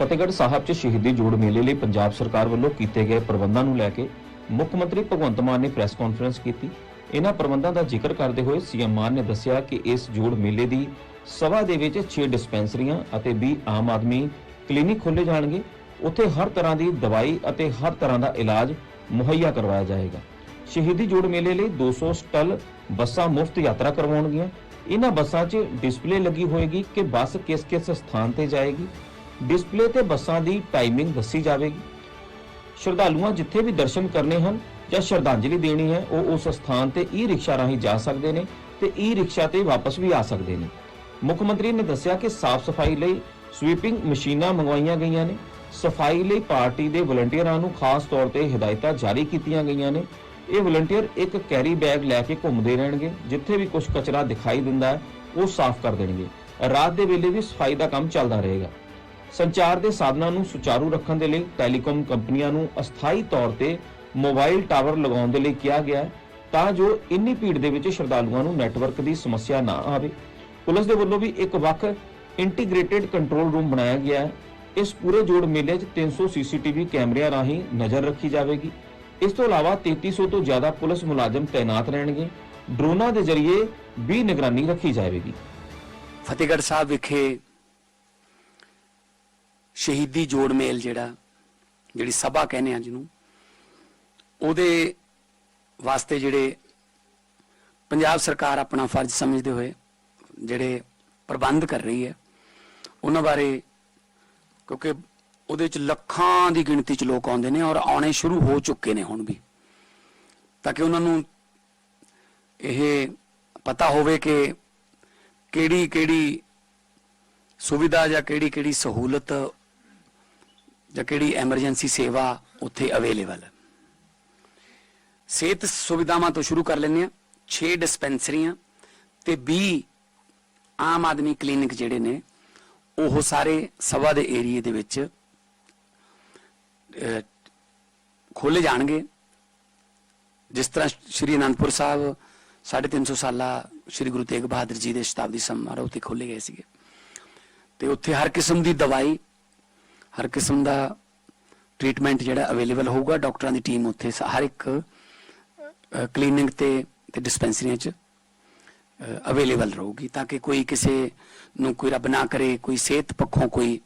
ਫਤਿਹਗੜ੍ਹ ਸਾਹਿਬ 'ਚ ਸ਼ਹੀਦੀ ਜੋੜ ਮੇਲੇ ਲਈ ਪੰਜਾਬ ਸਰਕਾਰ ਵੱਲੋਂ ਕੀਤੇ ਗਏ ਪ੍ਰਬੰਧਾਂ ਨੂੰ ਲੈ ਕੇ ਮੁੱਖ ਮੰਤਰੀ ਭਗਵੰਤ ਮਾਨ ਨੇ ਪ੍ਰੈਸ ਕਾਨਫਰੰਸ ਕੀਤੀ। ਇਹਨਾਂ ਪ੍ਰਬੰਧਾਂ ਦਾ ਜ਼ਿਕਰ ਕਰਦੇ ਹੋਏ ਸੀਐਮ ਮਾਨ ਨੇ ਦੱਸਿਆ ਕਿ ਇਸ ਜੋੜ ਮੇਲੇ ਦੀ ਸਭਾ ਦੇ ਵਿੱਚ 6 ਡਿਸਪੈਂਸਰੀਆਂ ਅਤੇ 20 ਆਮ ਆਦਮੀ ਕਲੀਨਿਕ ਖੋਲੇ ਜਾਣਗੇ। ਉੱਥੇ ਹਰ ਤਰ੍ਹਾਂ ਦੀ ਦਵਾਈ ਅਤੇ ਹਰ ਤਰ੍ਹਾਂ ਦਾ ਇਲਾਜ ਮੁਹੱਈਆ ਕਰਵਾਇਆ ਜਾਏਗਾ। ਸ਼ਹੀਦੀ ਜੋੜ ਮੇਲੇ ਲਈ 200 ਸਟਲ ਬੱਸਾਂ ਮੁਫਤ ਯਾਤਰਾ ਕਰਵਾਉਣਗੀਆਂ। ਇਹਨਾਂ ਬੱਸਾਂ 'ਚ ਡਿਸਪਲੇ ਲੱਗੀ ਹੋਏਗੀ ਕਿ ਬੱਸ ਕਿਸ-ਕਿਸ ਸਥਾਨ ਤੇ ਜਾਏਗੀ। ਡਿਸਪਲੇ ਤੇ ਬੱਸਾਂ ਦੀ ਟਾਈਮਿੰਗ ਦੱਸੀ ਜਾਵੇਗੀ। ਸ਼ਰਧਾਲੂਆਂ ਜਿੱਥੇ ਵੀ ਦਰਸ਼ਨ ਕਰਨੇ ਹਨ ਜਾਂ ਸ਼ਰਧਾਂਜਲੀ ਦੇਣੀ ਹੈ, ਉਹ ਉਸ ਸਥਾਨ ਤੇ ਈ ਰਿਕਸ਼ਾ ਰਾਹੀਂ ਜਾ ਸਕਦੇ ਨੇ ਤੇ ਈ ਰਿਕਸ਼ਾ ਤੇ ਵਾਪਸ ਵੀ ਆ ਸਕਦੇ ਨੇ। ਮੁੱਖ ਮੰਤਰੀ ਨੇ ਦੱਸਿਆ ਕਿ ਸਾਫ਼ ਸਫ਼ਾਈ ਲਈ ਸਵੀਪਿੰਗ ਮਸ਼ੀਨਾਂ ਮੰਗਵਾਈਆਂ ਗਈਆਂ ਨੇ। ਸਫ਼ਾਈ ਲਈ ਪਾਰਟੀ ਦੇ ਵਲੰਟੀਅਰਾਂ ਨੂੰ ਖਾਸ ਤੌਰ ਤੇ ਹਦਾਇਤਾਂ ਜਾਰੀ ਕੀਤੀਆਂ ਗਈਆਂ ਨੇ। ਇਹ ਵਲੰਟੀਅਰ ਇੱਕ ਕੈਰੀ ਬੈਗ ਲੈ ਕੇ ਘੁੰਮਦੇ ਰਹਿਣਗੇ, ਜਿੱਥੇ ਵੀ ਕੁਝ ਕਚਰਾ ਦਿਖਾਈ ਦਿੰਦਾ ਹੈ, ਉਹ ਸਾਫ਼ ਕਰ ਦੇਣਗੇ। ਰਾਤ ਦੇ ਵੇਲੇ ਵੀ ਸਫ਼ਾਈ ਦਾ ਕੰਮ ਚੱਲਦਾ ਰਹੇਗਾ। ਸੰਚਾਰ ਦੇ ਸਾਧਨਾਂ ਨੂੰ ਸੁਚਾਰੂ ਰੱਖਣ ਦੇ ਲਈ ਟੈਲੀਕਾਮ ਕੰਪਨੀਆਂ ਨੂੰ ਅਸਥਾਈ ਤੌਰ ਤੇ ਮੋਬਾਈਲ ਟਾਵਰ ਲਗਾਉਣ ਦੇ ਲਈ ਕਿਹਾ ਗਿਆ ਤਾਂ ਜੋ ਇੰਨੀ ਭੀੜ ਦੇ ਵਿੱਚ ਸ਼ਰਧਾਲੂਆਂ ਨੂੰ ਨੈਟਵਰਕ ਦੀ ਸਮੱਸਿਆ ਨਾ ਆਵੇ। ਪੁਲਿਸ ਦੇ ਵੱਲੋਂ ਵੀ ਇੱਕ ਵੱਖ ਇੰਟੀਗ੍ਰੇਟਿਡ ਕੰਟਰੋਲ ਰੂਮ ਬਣਾਇਆ ਗਿਆ ਹੈ। ਇਸ ਪੂਰੇ ਜੋੜ ਮੇਲੇ 'ਚ 300 ਸੀਸੀਟੀਵੀ ਕੈਮਰਿਆਂ ਰਾਹੀਂ ਨਜ਼ਰ ਰੱਖੀ ਜਾਵੇਗੀ। ਇਸ ਤੋਂ ਇਲਾਵਾ 3300 ਤੋਂ ਜ਼ਿਆਦਾ ਪੁਲਿਸ ਮੁਲਾਜ਼ਮ ਤਾਇਨਾਤ ਰਹਿਣਗੇ। ਡਰੋਨਾਂ ਦੇ ਜ਼ਰੀਏ ਵੀ ਨਿਗਰਾਨੀ ਰੱਖੀ ਜਾਵੇਗੀ। ਫਤਿਹਗੜ੍ਹ ਸਾਹਿਬ ਵਿਖੇ ਸ਼ਹੀਦੀ ਜੋੜ ਮੇਲ ਜਿਹੜਾ, ਜਿਹੜੀ ਸਭਾ ਕਹਿੰਦੇ ਆ ਜਿਹਨੂੰ ਉਹਦੇ ਵਾਸਤੇ ਜਿਹੜੇ ਪੰਜਾਬ ਸਰਕਾਰ ਆਪਣਾ ਫਰਜ਼ ਸਮਝਦੇ ਹੋਏ ਜਿਹੜੇ ਪ੍ਰਬੰਧ ਕਰ ਰਹੀ ਹੈ, ਉਹਨਾਂ ਬਾਰੇ ਕਿਉਂਕਿ ਉਹਦੇ ਵਿੱਚ ਲੱਖਾਂ ਦੀ ਗਿਣਤੀ ਚ ਲੋਕ ਆਉਂਦੇ ਨੇ ਔਰ ਆਉਣੇ ਸ਼ੁਰੂ ਹੋ ਚੁੱਕੇ ਨੇ ਹੁਣ ਵੀ। ਤਾਂ ਕਿ ਉਹਨਾਂ ਨੂੰ ਇਹ ਪਤਾ ਹੋਵੇ ਕਿ ਕਿਹੜੀ ਕਿਹੜੀ ਸੁਵਿਧਾ ਜਾਂ ਕਿਹੜੀ ਕਿਹੜੀ ਸਹੂਲਤ ਜਾਂ ਕਿਹੜੀ ਐਮਰਜੈਂਸੀ ਸੇਵਾ ਉੱਥੇ ਅਵੇਲੇਬਲ ਹੈ। ਸਿਹਤ ਸੁਵਿਧਾਵਾਂ ਤੋਂ ਸ਼ੁਰੂ ਕਰ ਲੈਂਦੇ ਆ 6 ਡਿਸਪੈਂਸਰੀਆਂ ਤੇ 20 ਆਮ ਆਦਮੀ ਕਲੀਨਿਕ ਜਿਹੜੇ ਨੇ, ਉਹ ਸਾਰੇ ਸਭਾ ਦੇ ਏਰੀਏ ਦੇ ਵਿੱਚ ਖੋਲੇ ਜਾਣਗੇ। ਜਿਸ ਤਰ੍ਹਾਂ ਸ਼੍ਰੀ ਅਨੰਦਪੁਰ ਸਾਹਿਬ 350 ਸਾਲਾ ਸ਼੍ਰੀ ਗੁਰੂ ਤੇਗ ਬਹਾਦਰ ਜੀ ਦੇ ਸ਼ਤਾਬਦੀ ਸਮਾਰੋਹ ਤੇ ਖੋਲੇ ਗਏ ਸੀਗੇ। ਤੇ ਉੱਥੇ ਹਰ ਕਿਸਮ ਦੀ ਦਵਾਈ ਹਰ ਕਿਸਮ ਦਾ ਟ੍ਰੀਟਮੈਂਟ ਜਿਹੜਾ ਅਵੇਲੇਬਲ ਹੋਊਗਾ ਡਾਕਟਰਾਂ ਦੀ ਟੀਮ ਉੱਥੇ, ਸ- ਹਰ ਇੱਕ ਕਲੀਨਿਕ ਤੇ ਤੇ ਡਿਸਪੈਂਸਰੀਆਂ 'ਚ ਅਵੇਲੇਬਲ ਰਹੂਗੀ ਤਾਂ ਕਿ ਕੋਈ ਕਿਸੇ ਨੂੰ ਕੋਈ ਰੱਬ ਨਾ ਕਰੇ, ਕੋਈ ਸਿਹਤ ਪੱਖੋਂ ਕੋਈ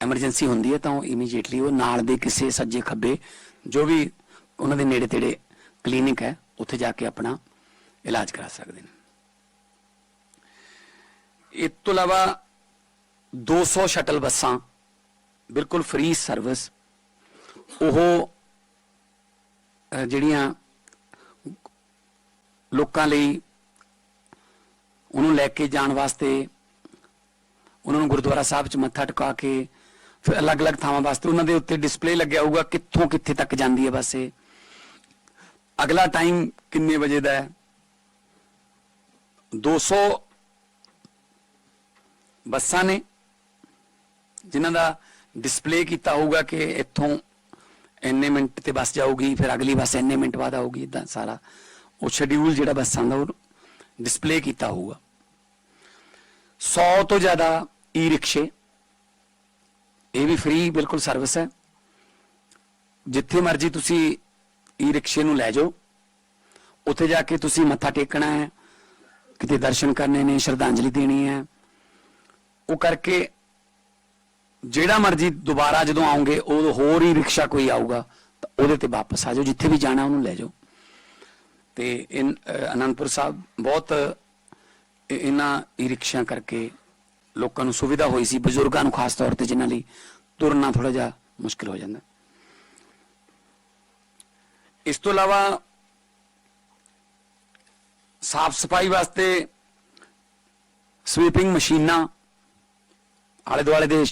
ਐਮਰਜੈਂਸੀ ਹੁੰਦੀ ਹੈ ਤਾਂ ਉਹ ਇਮੀਡੀਏਟਲੀ ਉਹ ਨਾਲ ਦੇ ਕਿਸੇ ਸੱਜੇ ਖੱਬੇ ਜੋ ਵੀ ਉਹਨਾਂ ਦੇ ਨੇੜੇ ਤੇੜੇ ਕਲੀਨਿਕ ਹੈ, ਉੱਥੇ ਜਾ ਕੇ ਆਪਣਾ ਇਲਾਜ ਕਰਾ ਸਕਦੇ ਨੇ। ਇਸ ਤੋਂ ਇਲਾਵਾ 200 ਸ਼ਟਲ ਬੱਸਾਂ, ਬਿਲਕੁਲ ਫ੍ਰੀ ਸਰਵਿਸ ਉਹ ਜਿਹੜੀਆਂ ਲੋਕਾਂ ਲਈ ਉਹਨੂੰ ਲੈ ਕੇ ਜਾਣ ਵਾਸਤੇ ਉਹਨਾਂ ਨੂੰ ਗੁਰਦੁਆਰਾ ਸਾਹਿਬ 'ਚ ਮੱਥਾ ਟਿਕਾ ਕੇ ਫਿਰ ਅਲੱਗ-ਅਲੱਗ ਥਾਵਾਂ ਵਾਸਤੇ ਉਹਨਾਂ ਦੇ ਉੱਤੇ ਡਿਸਪਲੇ ਲੱਗਿਆ ਹੋਊਗਾ ਕਿੱਥੋਂ ਕਿੱਥੇ ਤੱਕ ਜਾਂਦੀ ਹੈ ਬੱਸ ਇਹ। ਅਗਲਾ ਟਾਈਮ ਕਿੰਨੇ ਵਜੇ ਦਾ ਹੈ? 200 ਬੱਸਾਂ ਨੇ। ਜਿਨ੍ਹਾਂ ਦਾ ਡਿਸਪਲੇ ਕੀਤਾ ਹੋਊਗਾ ਕਿ ਇੱਥੋਂ ਇੰਨੇ ਮਿੰਟ ਤੇ ਬੱਸ ਜਾਊਗੀ, ਫਿਰ ਅਗਲੀ ਬੱਸ ਇੰਨੇ ਮਿੰਟ ਬਾਅਦ ਆਊਗੀ ਇਦਾਂ ਸਾਰਾ ਉਹ ਸ਼ਡਿਊਲ ਜਿਹੜਾ ਬੱਸਾਂ ਦਾ ਉਹ ਡਿਸਪਲੇ ਕੀਤਾ ਹੋਊਗਾ। 100 ਤੋਂ ਜ਼ਿਆਦਾ ਈ ਰਿਕਸ਼ੇ ਇਹ ਵੀ ਫ੍ਰੀ ਬਿਲਕੁਲ ਸਰਵਿਸ ਹੈ। ਜਿੱਥੇ ਮਰਜ਼ੀ ਤੁਸੀਂ ਈ ਰਿਕਸ਼ੇ ਨੂੰ ਲੈ ਜਾਓ, ਉੱਥੇ ਜਾ ਕੇ ਤੁਸੀਂ ਮੱਥਾ ਟੇਕਣਾ ਹੈ, ਕਿਤੇ ਦਰਸ਼ਨ ਕਰਨੇ ਨੇ, ਸ਼ਰਧਾਂਜਲੀ ਦੇਣੀ ਹੈ। ਉਹ ਕਰਕੇ ਜਿਹੜਾ ਮਰਜ਼ੀ ਦੁਬਾਰਾ ਜਦੋਂ ਆਉਂਗੇ, ਉਹ ਹੋਰ ਹੀ ਰਿਕਸ਼ਾ ਕੋਈ ਆਊਗਾ, ਤਾਂ ਉਹਦੇ ਤੇ ਵਾਪਸ ਆ ਜਾਓ, ਜਿੱਥੇ ਵੀ ਜਾਣਾ ਉਹਨੂੰ ਲੈ ਜਾਓ। ਤੇ ਇਨ ਅਨੰਦਪੁਰ ਸਾਹਿਬ ਬਹੁਤ ਇਹਨਾਂ ਈ ਰਿਕਸ਼ਿਆਂ ਕਰਕੇ ਲੋਕਾਂ ਨੂੰ ਸੁਵਿਧਾ ਹੋਈ ਸੀ, ਬਜ਼ੁਰਗਾਂ ਨੂੰ ਖਾਸ ਤੌਰ ਤੇ ਜਿਨ੍ਹਾਂ ਲਈ ਤੁਰਨਾ ਥੋੜਾ ਜਿਹਾ ਮੁਸ਼ਕਲ ਹੋ ਜਾਂਦਾ। ਇਸ ਤੋਂ ਇਲਾਵਾ ਸਾਫ਼ ਸਫ਼ਾਈ ਵਾਸਤੇ ਸਵੀਪਿੰਗ ਮਸ਼ੀਨਾਂ ਆਲੇ ਦੁਆਲੇ ਦੇ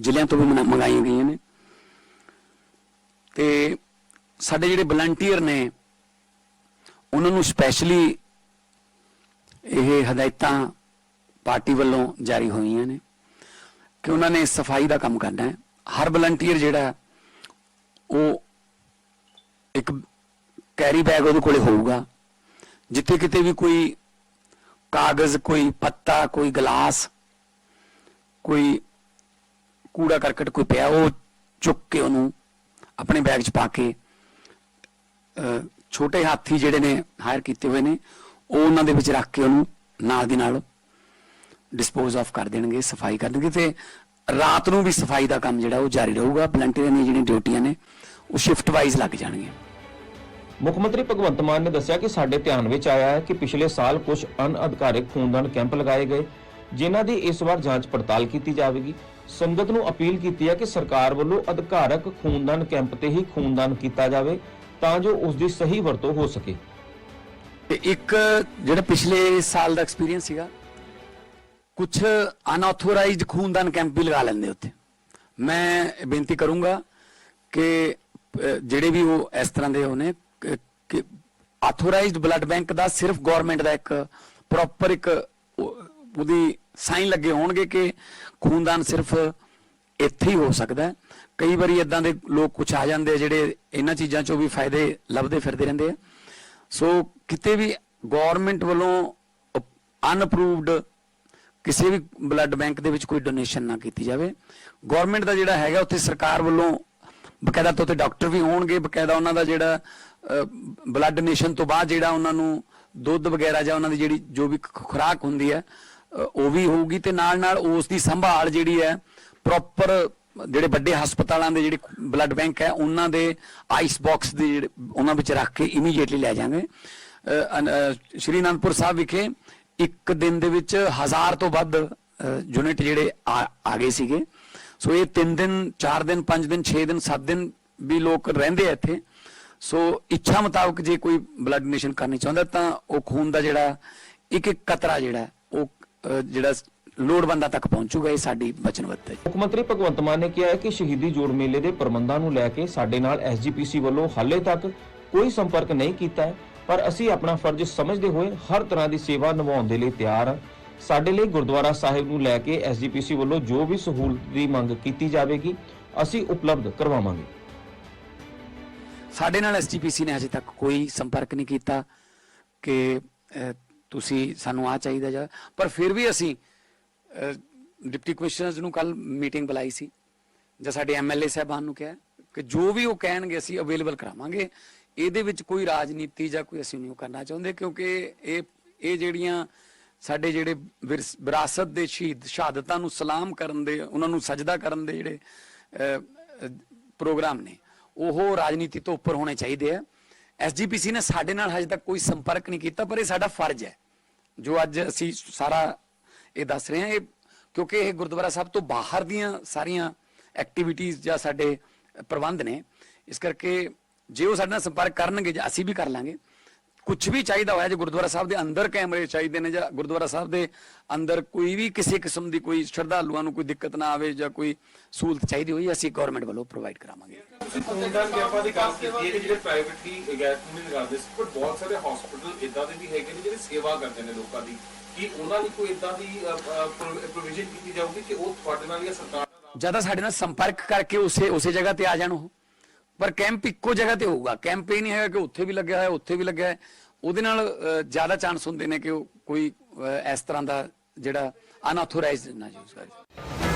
ਜ਼ਿਲ੍ਹਿਆਂ ਤੋਂ ਵੀ ਮਨਾ- ਮੰਗਾਈਆਂ ਗਈਆਂ ਨੇ। ਤੇ ਸਾਡੇ ਜਿਹੜੇ ਵਲੰਟੀਅਰ ਨੇ, ਉਹਨਾਂ ਨੂੰ ਸਪੈਸ਼ਲੀ ਇਹ ਹਦਾਇਤਾਂ ਪਾਰਟੀ ਵੱਲੋਂ ਜਾਰੀ ਹੋਈਆਂ ਨੇ ਕਿ ਉਹਨਾਂ ਨੇ ਸਫ਼ਾਈ ਦਾ ਕੰਮ ਕਰਨਾ ਹੈ। ਹਰ ਵਲੰਟੀਅਰ ਜਿਹੜਾ, ਉਹ ਇੱਕ ਕੈਰੀ ਬੈਗ ਉਹਦੇ ਕੋਲੇ ਹੋਊਗਾ। ਜਿੱਥੇ ਕਿਤੇ ਵੀ ਕੋਈ ਕਾਗਜ਼, ਕੋਈ ਪੱਤਾ, ਕੋਈ ਗਲਾਸ ਕੋਈ ਕੂੜਾ ਕਰਕਟ ਕੋਈ ਪਿਆ, ਉਹ ਚੁੱਕ ਕੇ ਉਹਨੂੰ ਆਪਣੇ ਬੈਗ 'ਚ ਪਾ ਕੇ ਛੋਟੇ ਹਾਥੀ ਜਿਹੜੇ ਨੇ ਹਾਇਰ ਕੀਤੇ ਹੋਏ ਨੇ, ਉਹ ਉਹਨਾਂ ਦੇ ਵਿੱਚ ਰੱਖ ਕੇ ਉਹਨੂੰ ਨਾਲ ਦੀ ਨਾਲ ਡਿਸਪੋਜ਼ ਆਫ ਕਰ ਦੇਣਗੇ, ਸਫ਼ਾਈ ਕਰ ਦੇਣਗੇ ਤੇ ਰਾਤ ਨੂੰ ਵੀ ਸਫ਼ਾਈ ਦਾ ਕੰਮ ਜਿਹੜਾ ਉਹ ਜਾਰੀ ਰਹੂਗਾ ਵਲੰਟੀਅਰ ਦੀਆਂ ਜਿਹੜੀਆਂ ਡਿਊਟੀਆਂ ਨੇ, ਉਹ ਸ਼ਿਫਟ ਵਾਈਜ਼ ਲੱਗ ਜਾਣਗੀਆਂ। ਮੁੱਖ ਮੰਤਰੀ ਭਗਵੰਤ ਮਾਨ ਨੇ ਦੱਸਿਆ ਕਿ ਸਾਡੇ ਧਿਆਨ ਵਿੱਚ ਆਇਆ ਹੈ ਕਿ ਪਿਛਲੇ ਸਾਲ ਕੁਝ ਅਣਅਧਿਕਾਰਿਤ ਖੂਨਦਾਨ ਕੈਂਪ ਲਗਾਏ ਗਏ ਜਿਨ੍ਹਾਂ ਦੀ ਇਸ ਵਾਰ ਜਾਂਚ ਪੜਤਾਲ ਕੀਤੀ ਜਾਵੇਗੀ। ਸੰਗਤ ਨੂੰ ਅਪੀਲ ਕੀਤੀ ਹੈ ਕਿ ਸਰਕਾਰ ਵੱਲੋਂ ਅਧਿਕਾਰਕ ਖੂਨਦਾਨ ਕੈਂਪ ਤੇ ਹੀ ਖੂਨਦਾਨ ਕੀਤਾ ਜਾਵੇ ਤਾਂ ਜੋ ਉਸ ਦੀ ਸਹੀ ਵਰਤੋਂ ਹੋ ਸਕੇ। ਤੇ ਇੱਕ ਜਿਹੜਾ ਪਿਛਲੇ ਸਾਲ ਦਾ ਐਕਸਪੀਰੀਅੰਸ ਸੀਗਾ ਕੁਝ ਅਨਆਥੋਰਾਈਜ਼ਡ ਖੂਨਦਾਨ ਕੈਂਪ ਵੀ ਲਗਾ ਲੈਂਦੇ ਉੱਥੇ। ਮੈਂ ਬੇਨਤੀ ਕਰੂੰਗਾ ਕਿ ਜਿਹੜੇ ਵੀ ਉਹ ਇਸ ਤਰ੍ਹਾਂ ਦੇ ਹੋਣੇ, ਕਿ ਆਥੋਰਾਈਜ਼ਡ ਬਲੱਡ ਬੈਂਕ ਦਾ ਸਿਰਫ ਗਵਰਨਮੈਂਟ ਦਾ ਇੱਕ ਪ੍ਰੋਪਰ ਇੱਕ ਉਹਦੀ ਸਾਈਨ ਲੱਗੇ ਹੋਣਗੇ ਕਿ ਖੂਨਦਾਨ ਸਿਰਫ ਇੱਥੇ ਹੀ ਹੋ ਸਕਦਾ ਕਈ ਵਾਰੀ ਇਦਾਂ ਦੇ ਲੋਕ ਕੁਝ ਆ ਜਾਂਦੇ ਆ ਜਿਹੜੇ ਇਹਨਾਂ ਚੀਜ਼ਾਂ ਚੋਂ ਵੀ ਫਾਇਦੇ ਲੱਭਦੇ ਫਿਰਦੇ ਰਹਿੰਦੇ ਆ। ਸੋ ਕਿਤੇ ਵੀ ਗਵਰਨਮੈਂਟ ਵੱਲੋਂ ਅਨਪਰੂਵਡ ਕਿਸੇ ਵੀ ਬਲੱਡ ਬੈਂਕ ਦੇ ਵਿੱਚ ਕੋਈ ਡੋਨੇਸ਼ਨ ਨਾ ਕੀਤੀ ਜਾਵੇ। ਗਵਰਨਮੈਂਟ ਦਾ ਜਿਹੜਾ ਹੈਗਾ ਉੱਥੇ ਸਰਕਾਰ ਵੱਲੋਂ ਬਕਾਇਦਾ ਤੌਰ ਤੇ ਡਾਕਟਰ ਵੀ ਹੋਣਗੇ, ਬਕਾਇਦਾ ਉਹਨਾਂ ਦਾ ਜਿਹੜਾ ਬਲੱਡ ਡੋਨੇਸ਼ਨ ਤੋਂ ਬਾਅਦ ਜਿਹੜਾ ਉਹਨਾਂ ਨੂੰ ਦੁੱਧ ਵਗੈਰਾ ਜਾਂ ਉਹਨਾਂ ਦੀ ਜਿਹੜੀ, ਜੋ ਵੀ ਖੁਰਾਕ ਹੁੰਦੀ ਹੈ ਉਹ ਵੀ ਹੋਊਗੀ ਤੇ ਨਾਲ ਨਾਲ ਉਸ ਦੀ ਸੰਭਾਲ ਜਿਹੜੀ ਹੈ ਪ੍ਰੋਪਰ ਜਿਹੜੇ ਵੱਡੇ ਹਸਪਤਾਲਾਂ ਦੇ ਜਿਹੜੇ ਬਲੱਡ ਬੈਂਕ ਹੈ, ਉਹਨਾਂ ਦੇ ਆਈਸ ਬਾਕਸ ਦੇ ਜਿਹੜੇ ਉਹਨਾਂ ਵਿੱਚ ਰੱਖ ਕੇ ਇਮੀਡੀਏਟਲੀ ਲੈ ਜਾਵਾਂਗੇ। ਸ਼੍ਰੀ ਅਨੰਦਪੁਰ ਸਾਹਿਬ ਵਿਖੇ ਇੱਕ ਦਿਨ ਦੇ ਵਿੱਚ ਹਜ਼ਾਰ ਤੋਂ ਵੱਧ ਯੂਨਿਟ ਜਿਹੜੇ ਆ ਆ ਗਏ ਸੀਗੇ। ਸੋ ਇਹ 3 ਦਿਨ 4 ਦਿਨ 5 ਦਿਨ 6 ਦਿਨ 7 ਦਿਨ ਵੀ ਲੋਕ ਰਹਿੰਦੇ ਆ ਇੱਥੇ। ਸੋ ਇੱਛਾ ਮੁਤਾਬਕ ਜੇ ਕੋਈ ਬਲੱਡ ਡੋਨੇਸ਼ਨ ਕਰਨੀ ਚਾਹੁੰਦਾ ਤਾਂ ਉਹ ਖੂਨ ਦਾ ਜਿਹੜਾ ਇੱਕ ਇੱਕ ਕਤਰਾ ਜਿਹੜਾ ਉਹ ਜਿਹੜਾ ਲੋੜਵੰਦਾਂ ਤੱਕ ਪਹੁੰਚੂਗਾ ਇਹ ਸਾਡੀ ਵਚਨਬੱਧਤਾ ਹੈ। ਮੁੱਖ ਮੰਤਰੀ ਭਗਵੰਤ ਮਾਨ ਨੇ ਕਿਹਾ ਹੈ ਕਿ ਸ਼ਹੀਦੀ ਜੋੜ ਮੇਲੇ ਦੇ ਪ੍ਰਬੰਧਾਂ ਨੂੰ ਲੈ ਕੇ ਸਾਡੇ ਨਾਲ ਐਸਜੀਪੀਸੀ ਵੱਲੋਂ ਹਾਲੇ ਤੱਕ ਕੋਈ ਸੰਪਰਕ ਨਹੀਂ ਕੀਤਾ ਹੈ ਪਰ ਅਸੀਂ ਆਪਣਾ ਫਰਜ਼ ਸਮਝਦੇ ਹੋਏ ਹਰ ਤਰ੍ਹਾਂ ਦੀ ਸੇਵਾ ਨਿਭਾਉਣ ਦੇ ਲਈ ਤਿਆਰ ਹਾਂ। ਸਾਡੇ ਲਈ ਗੁਰਦੁਆਰਾ ਸਾਹਿਬ ਨੂੰ ਲੈ ਕੇ ਐਸਜੀਪੀਸੀ ਵੱਲੋਂ ਜੋ ਵੀ ਸਹੂਲਤ ਦੀ ਮੰਗ ਕੀਤੀ ਜਾਵੇਗੀ ਅਸੀਂ ਉਪਲਬਧ ਕਰਵਾਵਾਂਗੇ। ਸਾਡੇ ਨਾਲ ਐਸਜੀਪੀਸੀ ਨੇ ਅਜੇ ਤੱਕ ਕੋਈ ਸੰਪਰਕ ਨਹੀਂ ਕੀਤਾ ਕਿ ਤੁਸੀਂ ਸਾਨੂੰ ਆ ਚਾਹੀਦਾ ਜਾਂ। ਪਰ ਫਿਰ ਵੀ ਅਸੀਂ ਡਿਪਟੀ ਕਮਿਸ਼ਨਰਸ ਨੂੰ ਕੱਲ ਮੀਟਿੰਗ ਬੁਲਾਈ ਸੀ। ਜਾਂ ਸਾਡੇ ਐਮਐਲਏ ਸਾਹਿਬਾਨ ਨੂੰ ਕਿਹਾ ਕਿ ਜੋ ਵੀ ਉਹ ਕਹਿਣਗੇ ਅਸੀਂ ਅਵੇਲੇਬਲ ਕਰਾਵਾਂਗੇ। ਇਹਦੇ ਵਿੱਚ ਕੋਈ ਰਾਜਨੀਤੀ ਜਾਂ ਕੋਈ ਅਸੀਂ ਨਹੀਂ ਉਹ ਕਰਨਾ ਚਾਹੁੰਦੇ ਕਿਉਂਕਿ ਇਹ ਇਹ ਜਿਹੜੀਆਂ ਸਾਡੇ ਜਿਹੜੇ ਵਿਰਸ- ਵਿਰਾਸਤ ਦੇ ਸ਼ਹੀਦ, ਸ਼ਹਾਦਤਾਂ ਨੂੰ ਸਲਾਮ ਕਰਨ ਦੇ, ਉਹਨਾਂ ਨੂੰ ਸਜਦਾ ਕਰਨ ਦੇ ਜਿਹੜੇ ਪ੍ਰੋਗਰਾਮ ਨੇ, ਉਹ ਰਾਜਨੀਤੀ ਤੋਂ ਉੱਪਰ ਹੋਣੇ ਚਾਹੀਦੇ ਆ। ਐਸਜੀਪੀਸੀ ਨੇ ਸਾਡੇ ਨਾਲ ਹਜੇ ਤੱਕ ਕੋਈ ਸੰਪਰਕ ਨਹੀਂ ਕੀਤਾ, ਪਰ ਇਹ ਸਾਡਾ ਫਰਜ਼ ਹੈ। ਜੋ ਅੱਜ ਅਸੀਂ ਸਾਰਾ ਇਹ ਦੱਸ ਰਹੇ ਹਾਂ, ਇਹ ਕਿਉਂਕਿ ਇਹ ਗੁਰਦੁਆਰਾ ਸਾਹਿਬ ਤੋਂ ਬਾਹਰ ਦੀਆਂ ਸਾਰੀਆਂ ਐਕਟੀਵਿਟੀਜ਼ ਜਾਂ ਸਾਡੇ ਪ੍ਰਬੰਧ ਨੇ, ਇਸ ਕਰਕੇ ਜੇ ਉਹ ਸਾਡੇ ਨਾਲ ਸੰਪਰਕ ਕਰਨਗੇ ਜਾਂ ਅਸੀਂ ਵੀ ਕਰ ਲਾਂਗੇ ਕੁਝ ਵੀ ਚਾਹੀਦਾ ਹੋਇਆ ਜੇ ਗੁਰਦੁਆਰਾ ਸਾਹਿਬ ਦੇ ਅੰਦਰ ਕੈਮਰੇ ਚਾਹੀਦੇ ਨੇ ਜਾਂ ਗੁਰਦੁਆਰਾ ਸਾਹਿਬ ਦੇ ਅੰਦਰ ਕੋਈ ਵੀ ਕਿਸੇ ਕਿਸਮ ਦੀ ਕੋਈ ਸ਼ਰਧਾਲੂਆਂ ਨੂੰ ਕੋਈ ਦਿੱਕਤ ਨਾ ਆਵੇ ਜਾਂ ਕੋਈ ਸਹੂਲਤ ਚਾਹੀਦੀ ਹੋਈ ਅਸੀਂ ਗਵਰਨਮੈਂਟ ਵੱਲੋਂ ਪ੍ਰੋਵਾਈਡ ਕਰਾਵਾਂਗੇ। ਤੁਸੀਂ ਖੂਨਦਾਨ ਕੈਂਪਾਂ ਦੀ ਗੱਲ ਕੀਤੀ ਹੈ ਕਿ ਜਿਹੜੇ ਪ੍ਰਾਈਵੇਟਲੀ ਗੈਰ ਖੂਨੀ ਕਰਦੇ ਸੀ ਪਰ ਬਹੁਤ ਸਾਰੇ ਹਸਪੀਟਲ ਇਦਾਂ ਦੇ ਵੀ ਹੈਗੇ ਨੇ ਜਿਹੜੇ ਸੇਵਾ ਕਰਦੇ ਨੇ ਲੋਕਾਂ ਦੀ ਕੀ ਉਹਨਾਂ ਲਈ ਕੋਈ ਇਦਾਂ ਦੀ ਪ੍ਰੋਵੀਜ਼ਨ ਕੀਤੀ ਜਾਊਗੀ ਕਿ ਉਹ ਤੁਹਾਡੇ ਨਾਲ ਜਾਂ ਸਰਕਾਰ ਜ਼ਿਆਦਾ ਸਾਡੇ ਨਾਲ ਸੰਪਰਕ ਕਰਕੇ ਉਸੇ ਉਸੇ ਜਗ੍ਹਾ ਤੇ ਆ ਜਾਣ ਉਹ। ਪਰ ਕੈਂਪ ਇੱਕੋ ਜਗ੍ਹਾ ਤੇ ਹੋਊਗਾ। ਕੈਂਪ ਇਹ ਨਹੀਂ ਹੈਗਾ ਕਿ ਉੱਥੇ ਵੀ ਲੱਗਿਆ ਹੋਇਆ, ਉੱਥੇ ਵੀ ਲੱਗਿਆ ਹੈ ਉਹਦੇ ਨਾਲ ਜ਼ਿਆਦਾ ਚਾਂਸ ਹੁੰਦੇ ਨੇ ਕਿ ਉਹ ਕੋਈ ਇਸ ਤਰ੍ਹਾਂ ਦਾ ਜਿਹੜਾ ਅਨਆਥੋਰਾਈਜ਼ਡ ਨਾ ਯੂਜ਼ ਕਰੇ